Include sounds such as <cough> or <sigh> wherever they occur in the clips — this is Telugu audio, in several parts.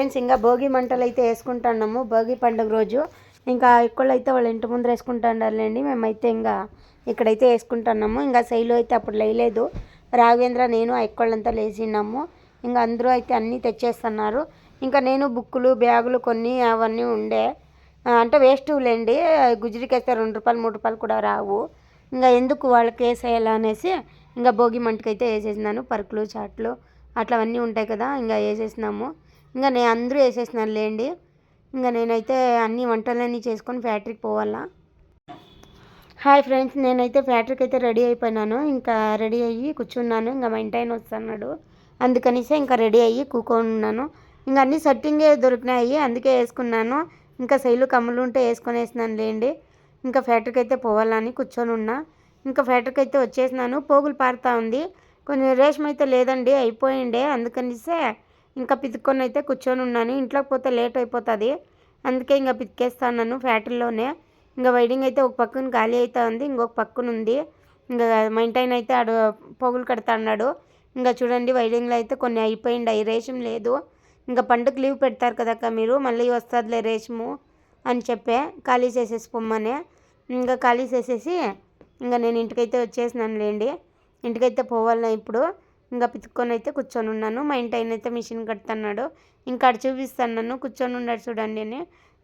ఫ్రెండ్స్ ఇంకా భోగి మంటలు అయితే వేసుకుంటున్నాము. భోగి పండుగ రోజు. ఇంకా ఎక్కువ అయితే వాళ్ళ ఇంటి ముందర వేసుకుంటాండారులేండి మేమైతే ఇంకా ఇక్కడైతే వేసుకుంటున్నాము. ఇంకా శైలు అయితే అప్పుడు లేలేదు రాఘవేంద్ర నేను ఆ ఇక్కళ్ళంతా లేచిన్నాము ఇంకా అందరూ అయితే అన్నీ తెచ్చేస్తున్నారు. ఇంకా నేను బుక్కులు బ్యాగులు కొన్ని అవన్నీ ఉండే. అంటే వేస్ట్ లేండి. గుజరికి రెండు రూపాయలు మూడు రూపాయలు కూడా రావు. ఇంకా ఎందుకు వాళ్ళకి వేసేయాలా అనేసి ఇంకా భోగి మంటకైతే వేసేసినాను. పరుకులు చాట్లు అట్లా అవన్నీ ఉంటాయి కదా ఇంకా వేసేసినాము. ఇంకా నేను అందరూ వేసేసినాను లేండి. ఇంకా నేనైతే అన్ని వంటలన్నీ చేసుకొని ఫ్యాక్టరీకి పోవాలా. హాయ్ ఫ్రెండ్స్ నేనైతే ఫ్యాక్టరీకి అయితే రెడీ అయిపోయినాను. ఇంకా రెడీ అయ్యి కూర్చున్నాను. ఇంకా మా ఇంటి వస్తున్నాడు. అందుకనిసే ఇంకా రెడీ అయ్యి కూకొని ఉన్నాను ఇంకా అన్ని సెట్టింగే దొరికినాయి అందుకే వేసుకున్నాను. ఇంకా శైలు కమ్ములు ఉంటే వేసుకొని వేసినాను లేండి. ఇంకా ఫ్యాక్టరీకి అయితే పోవాలని కూర్చొని ఉన్నా. ఇంకా ఫ్యాక్టరీకి అయితే వచ్చేసినాను. పోగులు పారుతా ఉంది. కొంచెం రేషం అయితే లేదండి అయిపోయిండే. అందుకనిసే ఇంకా పితుక్కొని అయితే కూర్చొని ఉన్నాను. ఇంట్లోకి పోతే లేట్ అయిపోతుంది. అందుకే ఇంకా పితికేస్తాను ఫ్యాక్టరీలోనే ఇంకా వైడింగ్ అయితే ఒక పక్కన ఖాళీ అయితే ఉంది ఇంకొక పక్కన ఉంది. ఇంకా మెయింటైన్ అయితే ఆడు పొగులు కడతా అన్నాడు ఇంకా చూడండి వైడింగ్లో అయితే కొన్ని అయిపోయింది అవి రేషం లేదు. ఇంకా పండుగ లీవ్ పెడతారు కదక్క మీరు మళ్ళీ వస్తుందిలే రేషము అని చెప్పే ఖాళీ చేసేసి పొమ్మనే. ఇంకా ఖాళీ చేసేసి ఇంకా నేను ఇంటికైతే వచ్చేసినాను లేండి ఇంటికైతే పోవాలన్నా ఇప్పుడు. ఇంకా పితుక్కొని అయితే కూర్చొని ఉన్నాను. మా ఇంటి ఆయన అయితే మిషన్ కడుతున్నాడు. ఇంకా అటు చూపిస్తాను నన్ను. కూర్చొని ఉన్నాడు చూడండి అని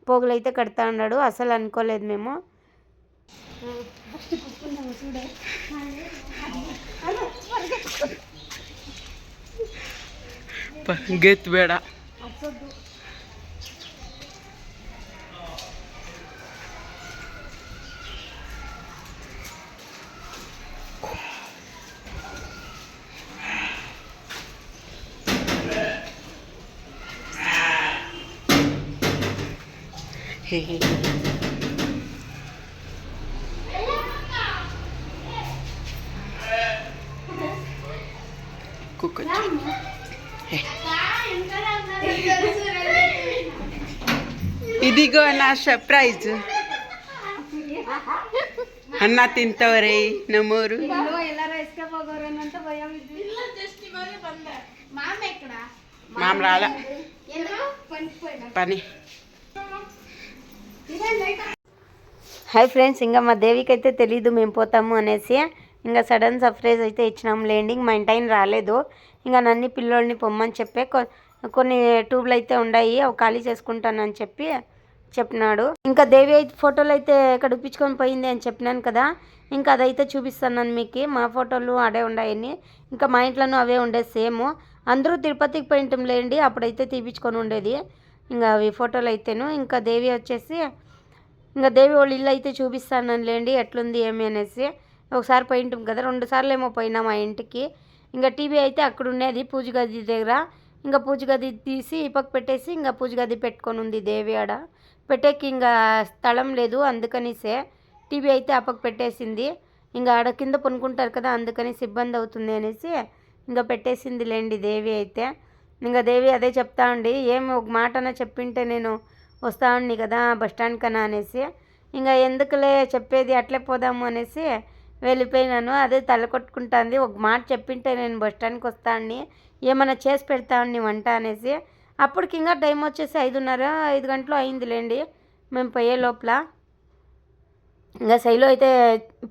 పోగులు అయితే కడతా ఉన్నాడు. అసలు అనుకోలేదు మేము. గెత్ ಓಕೆ ಕುಕ್ಕಚ್ಚು ಇದೀಗ ನಾ ಸರ್ಪ್ರೈಸ್ ಅನ್ನ ತಿಂತವ್ರೆ ನಮ್ಮವರು ಮಾಮ್ ಪನಿ హాయ్ ఫ్రెండ్స్ ఇంకా మా దేవికి అయితే తెలీదు మేము పోతాము అనేసి. ఇంకా సడన్ సర్ప్రైజ్ అయితే ఇచ్చినాం. లేండి మా ఇంటి ఆయన రాలేదు. ఇంకా నన్ను పిల్లోడిని పొమ్మని చెప్పే కొన్ని ట్యూబ్లు అయితే ఉన్నాయి అవి ఖాళీ చేసుకుంటానని చెప్పి చెప్పినాడు. ఇంకా దేవి అయితే ఫోటోలు అయితే కడిపించుకొని పోయింది అని చెప్పినాను కదా. ఇంకా అదైతే చూపిస్తాను మీకు. మా ఫోటోలు అడే ఉన్నాయని ఇంకా మా ఇంట్లోనూ అవే ఉండేది సేమ్. అందరూ తిరుపతికి పోయింటాం లేండి. అప్పుడైతే తీపించుకొని ఉండేది. ఇంకా అవి ఫోటోలు అయితేను. ఇంకా దేవి వచ్చేసి ఇంకా దేవి వాళ్ళ ఇల్లు అయితే చూపిస్తాను లేండి ఎట్లుంది ఏమి అనేసి. ఒకసారి పోయింటాం కదా రెండు సార్లు ఏమో పోయినా మా ఇంటికి. ఇంకా టీవీ అయితే అక్కడ ఉండేది పూజ గది దగ్గర. ఇంకా పూజ గది తీసి ఇప్పకు పెట్టేసి ఇంకా పూజ గది పెట్టుకొని ఉంది దేవి ఆడ. పెట్టేకి ఇంకా స్థలం లేదు అందుకనిసే టీవీ అయితే అప్పకు పెట్టేసింది. ఇంకా ఆడ కింద పనుకుంటారు కదా అందుకని ఇబ్బంది అవుతుంది అనేసి ఇంకా పెట్టేసింది లేండి దేవి అయితే. ఇంకా దేవి అదే చెప్తా ఉండి ఏమి ఒక మాటన చెప్పింటే నేను వస్తా ఉండి కదా బస్ స్టాండ్ కన్నా అనేసి. ఇంకా ఎందుకులే చెప్పేది అట్లే పోదాము అనేసి వెళ్ళిపోయినాను. అదే తల కొట్టుకుంటుంది ఒక మాట చెప్పింటే నేను బస్ స్టాండ్కి అండి ఏమైనా చేసి పెడతా పెడతాను వంట అనేసి. అప్పటికి ఇంకా టైం వచ్చేసి ఐదున్నర ఐదు గంటలు అయిందిలేండి మేము పోయే లోపల. ఇంకా శైలో అయితే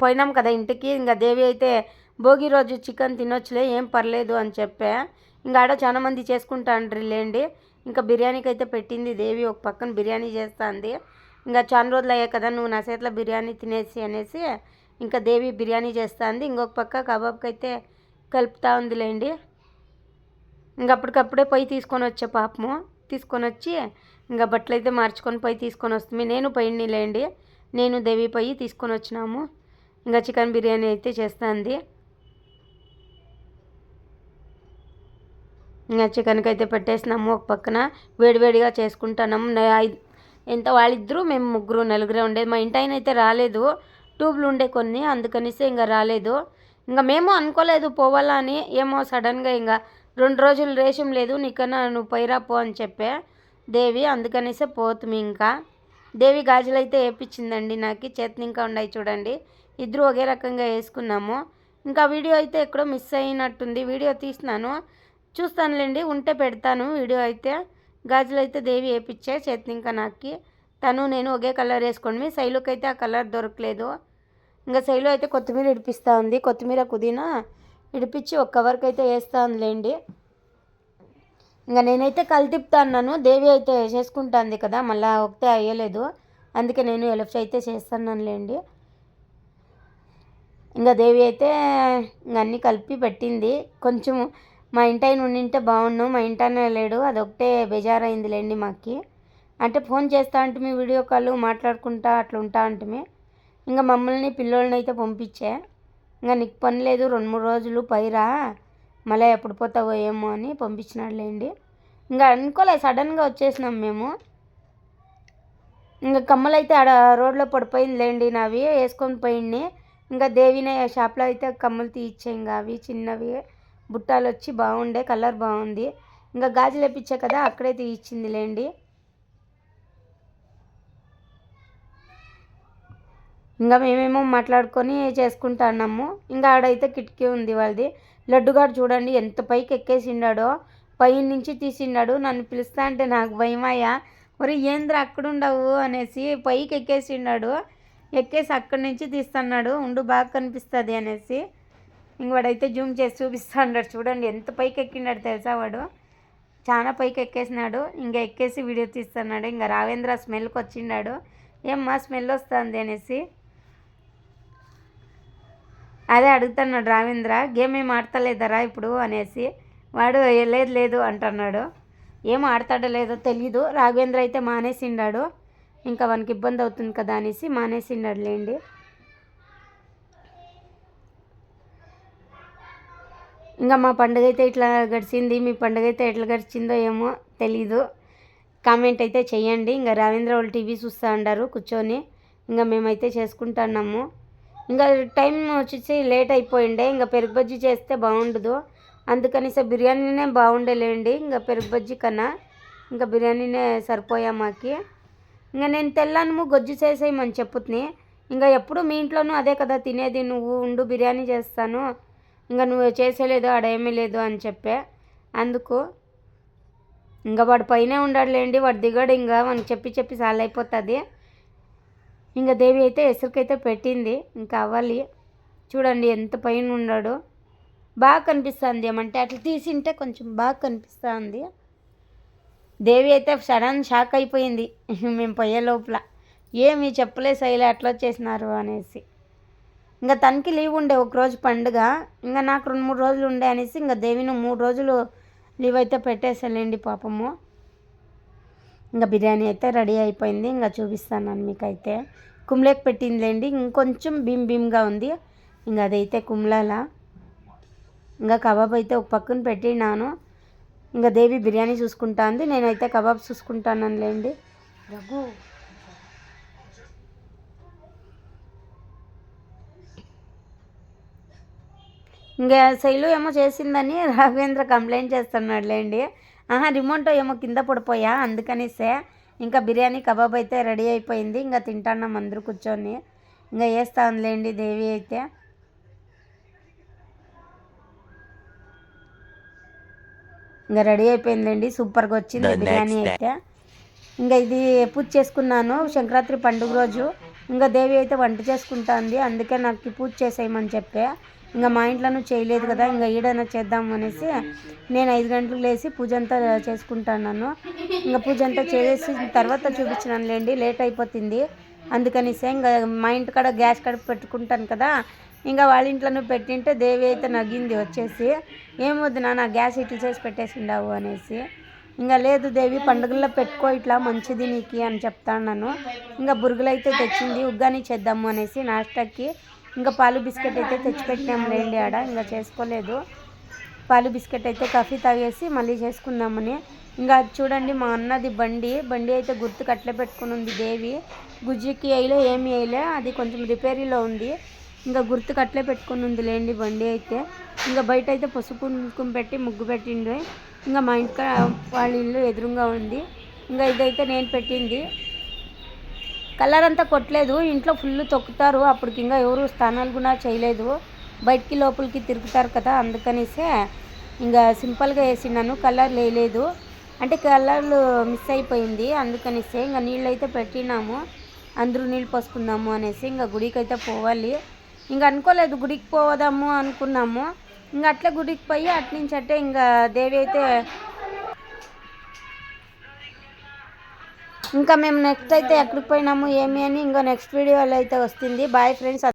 పోయినాం కదా ఇంటికి ఇంకా దేవి అయితే భోగి రోజు చికెన్ తినొచ్చులే ఏం పర్లేదు అని చెప్పా. ఇంకా ఆడ చాలా మంది చేసుకుంటాండ్రి లేండి. ఇంకా బిర్యానీకి అయితే పెట్టింది దేవి ఒక పక్కన బిర్యానీ చేస్తుంది. ఇంకా చాలా రోజులు అయ్యాయి కదా నువ్వు నా చేతిలో బిర్యానీ తినేసి అనేసి ఇంకా దేవి బిర్యానీ చేస్తుంది. ఇంకొక పక్క కబాబ్కి అయితే కలుపుతూ ఉందిలేండి ఇంకా అప్పటికప్పుడే పోయి తీసుకొని వచ్చే పాపము. తీసుకొని వచ్చి ఇంకా బట్టలు అయితే మార్చుకొని పోయి తీసుకొని వస్తుంది. నేను పోయింది లేండి నేను దేవి పోయి తీసుకొని వచ్చినాము. ఇంకా చికెన్ బిర్యానీ అయితే చేస్తుంది. ఇంకా చికెన్కి అయితే పెట్టేసినాము ఒక పక్కన. వేడివేడిగా చేసుకుంటున్నాము. ఎంత వాళ్ళిద్దరూ మేము ముగ్గురు నలుగురే ఉండేది. మా ఇంటి ఆయన అయితే రాలేదు. ట్యూబ్లు ఉండే కొన్ని అందుకనిసే ఇంకా రాలేదు. ఇంకా మేము అనుకోలేదు పోవాలా అని. ఏమో సడన్గా ఇంకా రెండు రోజులు రేషం లేదు. నీకన్నా నువ్వు పోయిరా పో అని చెప్పే దేవి. అందుకనిసే పోతుంది ఇంకా. దేవి గాజులు అయితే వేపించిందండి నాకు. చేతిని ఇంకా ఉన్నాయి చూడండి. ఇద్దరు ఒకే రకంగా వేసుకున్నాము. ఇంకా వీడియో అయితే ఎక్కడో మిస్ అయినట్టుంది. వీడియో తీసినాను చూస్తానులేండి ఉంటే పెడతాను వీడియో అయితే. గాజులు అయితే దేవి వేపించే చేతిని ఇంకా నాకి. తను నేను ఒకే కలర్ వేసుకోండి శైలుకి అయితే ఆ కలర్ దొరకలేదు. ఇంకా శైలు అయితే కొత్తిమీర ఇడిపిస్తూ ఉంది. కొత్తిమీర పుదీనా ఇడిపించి ఒక కవర్కి అయితే వేస్తాను లేండి ఇంకా నేనైతే కలితిప్తా అన్నాను. దేవి అయితే చేసుకుంటాంది కదా మళ్ళీ ఒకటే అయ్యలేదు. అందుకే నేను ఎలఫ్ట్ అయితే చేస్తానులేండి ఇంకా దేవి అయితే ఇంకా అన్నీ కలిపి పెట్టింది. కొంచెం మా ఇంటాయన ఉండింటే బాగుండు మా ఇంటాయన లేడు అదొకటే బేజారైందిలేండి మాకి. అంటే ఫోన్ చేస్తా అంటే మీ వీడియో కాల్ మాట్లాడుకుంటా అట్లా ఉంటా అంటే ఇంకా మమ్మల్ని పిల్లోళ్ళని అయితే పంపించే. ఇంకా నీకు పని లేదు రెండు మూడు రోజులు పైరా మళ్ళీ ఎప్పుడు పోతావో ఏమో అని పంపించినాడులేండి ఇంకా అనుకోలే సడన్గా వచ్చేసినాం మేము. ఇంకా కమ్మలు అయితే ఆడ రోడ్లో పడిపోయిందిలేండి నావి వేసుకొని పోయింది. ఇంకా దేవినే షాప్లో అయితే కమ్మలు తీయిచ్చే ఇంకా అవి చిన్నవి. బుట్టాలు వచ్చి బాగుండే కలర్ బాగుంది. ఇంకా గాజులు వేపించా కదా అక్కడే తీయించింది లేండి ఇంకా మేమేమో మాట్లాడుకొని చేసుకుంటా అన్నాము. ఇంకా ఆడైతే కిటికీ ఉంది వాళ్ళది. లడ్డుగాడు చూడండి ఎంత పైకి ఎక్కేసిండాడో. పై నుంచి తీసిండాడు. నన్ను పిలుస్తా అంటే నాకు భయమయ్యా. మరి ఏంద్ర అక్కడ ఉండవు అనేసి పైకి ఎక్కేసిండాడు. ఎక్కేసి అక్కడి నుంచి తీస్తున్నాడు. ఉండు బాగా కనిపిస్తుంది అనేసి. వాడైతే జూమ్ చేసి చూపిస్తా చూడండి ఎంత పైకి ఎక్కినాడు తెలుసా వాడు? చాలా పైకి ఎక్కేసినాడు ఇంకా ఎక్కేసి వీడియో తీస్తున్నాడు. ఇంకా రావేంద్ర స్మెల్కి వచ్చిండాడు ఏమ్మా స్మెల్ వస్తుంది అనేసి. అదే అడుగుతున్నాడు రావేంద్ర గేమ్ ఏం ఆడతలేదరా ఇప్పుడు? అనేసి. వాడు లేదు లేదు అంటున్నాడు. ఏం ఆడతాడో లేదో తెలీదు. రాఘవేంద్ర అయితే మానేసిండాడు. ఇంకా వానికి ఇబ్బంది అవుతుంది కదా అనేసి మానేసిండాడు లేండి. ఇంకా మా పండుగ అయితే ఇట్లా గడిచింది మీ పండుగ అయితే ఎట్లా గడిచిందో ఏమో తెలీదు. కామెంట్ అయితే చేయండి. ఇంకా రవీంద్ర వాళ్ళు టీవీ చూస్తూ ఉండారు కూర్చొని. ఇంకా మేమైతే చేసుకుంటున్నాము. ఇంకా టైం వచ్చేసి లేట్ అయిపోయిండే. ఇంకా పెరుగు బజ్జీ చేస్తే బాగుండదు. అందుకనిసే బిర్యానీనే బాగుండేలేండి. ఇంకా పెరుగు బజ్జీ కన్నా ఇంకా బిర్యానీనే సరిపోయా మాకి. ఇంకా నేను తెల్లనము గొజ్జు చేసేయమని చెప్పుతుంది ఇంకా ఎప్పుడు మీ ఇంట్లోనూ అదే కదా తినేది. నువ్వు ఉండు బిర్యానీ చేస్తాను. ఇంకా నువ్వు చేసేలేదు ఆడేమీ లేదు అని చెప్పే. అందుకు ఇంకా వాడు పైనే ఉండాడులేండి వాడు దిగాడు ఇంకా మనకి చెప్పి చెప్పి సాల్ అయిపోతుంది. ఇంకా దేవి అయితే ఎసురుకైతే పెట్టింది ఇంకా అవ్వాలి. చూడండి ఎంత పైన ఉన్నాడు. బాగా కనిపిస్తుంది ఏమంటే అట్లా తీసింటే కొంచెం బాగా కనిపిస్తుంది. దేవి అయితే సడన్ షాక్ అయిపోయింది మేము పోయే లోపల. ఏమి చెప్పలే శైలి అట్లా వచ్చేసినారు అనేసి. ఇంకా తనకి లీవ్ ఉండే ఒకరోజు పండుగ ఇంకా నాకు రెండు మూడు రోజులు ఉండే అనేసి ఇంకా దేవిని మూడు రోజులు లీవ్ అయితే పెట్టేసాలేండి పాపము. ఇంకా బిర్యానీ అయితే రెడీ అయిపోయింది ఇంకా చూపిస్తాను మీకైతే. కుమ్లేకి పెట్టిందిలేండి ఇంకొంచెం భీమ్ భీమ్గా ఉంది ఇంకా అదైతే కుమ్లాల. ఇంకా కబాబ్ అయితే ఒక పక్కన పెట్టినాను ఇంకా దేవి బిర్యానీ చూసుకుంటాంది నేనైతే కబాబ్ చూసుకుంటానులేండి రఘు. ఇంకా శైలు ఏమో చేసిందని <laughs> రాఘవేంద్ర కంప్లైంట్ చేస్తున్నాడులేండి. ఆహా రిమోట్ ఏమో కింద పడిపోయా? అందుకనిసే ఇంకా బిర్యానీ కబాబ్ అయితే రెడీ అయిపోయింది. ఇంకా తింటున్నాం అందరూ కూర్చొని. ఇంకా వేస్తా ఉందిలేండి దేవి అయితే. ఇంకా రెడీ అయిపోయిందండి సూపర్గా వచ్చింది బిర్యానీ. అయితే. ఇంకా ఇది పూజ చేసుకున్నాను. సంక్రాంతి పండుగ రోజు. ఇంకా దేవి అయితే వంట చేసుకుంటుంది. అందుకే నాకు పూజ చేసేయమని చెప్పే. ఇంకా మా ఇంట్లోనూ చేయలేదు కదా ఇంకా ఈడైనా చేద్దాం అనేసి నేను ఐదు గంటలకు లేచి పూజ అంతా చేసుకుంటున్నాను ఇంకా పూజ అంతా చేసి తర్వాత చూపించినాను లేండి లేట్ అయిపోతుంది. అందుకనిసే ఇంకా మా ఇంటి కాడ గ్యాస్ కాడ పెట్టుకుంటాను కదా ఇంకా వాళ్ళ ఇంట్లోనూ పెట్టింటే దేవి అయితే నగ్గింది వచ్చేసి. ఏమొద్దు నాన్న గ్యాస్ ఇట్లా చేసి పెట్టేసిండావు అనేసి. ఇంకా లేదు దేవి పండుగల్లో పెట్టుకో ఇట్లా మంచిది నీకు అని చెప్తాను ఇంకా బురుగులు అయితే తెచ్చింది ఉగ్గాని చేద్దాము అనేసి నాష్టాకి ఇంకా పాలు బిస్కెట్ అయితే తెచ్చిపెట్టినాం లేండి ఆడ ఇంకా చేసుకోలేదు. పాలు బిస్కెట్ అయితే కాఫీ తాగేసి మళ్ళీ చేసుకుందామని. ఇంకా అది చూడండి మా అన్నది బండి బండి అయితే గుర్తు అట్లే పెట్టుకుని ఉంది దేవి. గుజ్జికి వేయలే ఏమి వేయలే అది కొంచెం రిపేరీలో ఉంది. ఇంకా గుర్తు కట్లే పెట్టుకుని ఉంది లేండి బండి అయితే. ఇంకా బయట అయితే పసుపు కుంకుమ పెట్టి ముగ్గు పెట్టిండ్రు. ఇంకా మా ఇంట్లో వాళ్ళ ఇల్లు ఎదురుగా ఉంది. ఇంకా ఇదైతే నేను పెట్టింది. కలర్ అంతా కొట్టలేదు ఇంట్లో ఫుల్ తొక్కుతారు. అప్పటికి ఇంకా ఎవరు స్నానాలు కూడా చేయలేదు. బయటికి లోపలికి తిరుగుతారు కదా అందుకనేసే ఇంకా సింపుల్గా వేసినాను. కలర్ వేయలేదు అంటే కలర్లు మిస్ అయిపోయింది. అందుకనిస్తే ఇంకా నీళ్ళు అయితే పెట్టినాము. అందరూ నీళ్ళు పోసుకుందాము అనేసి ఇంకా గుడికి అయితే పోవాలి. ఇంకా అనుకోలేదు గుడికి పోదాము అనుకున్నాము. ఇంకా అట్లా గుడికి పోయి అట్నుంచి అట్టే ఇంకా దేవి అయితే ఇంకా మేము నెక్స్ట్ అయితే ఎక్కడికి పోయినాము ఏమి అని ఇంకా నెక్స్ట్ వీడియోలో అయితే వస్తుంది. Bye friends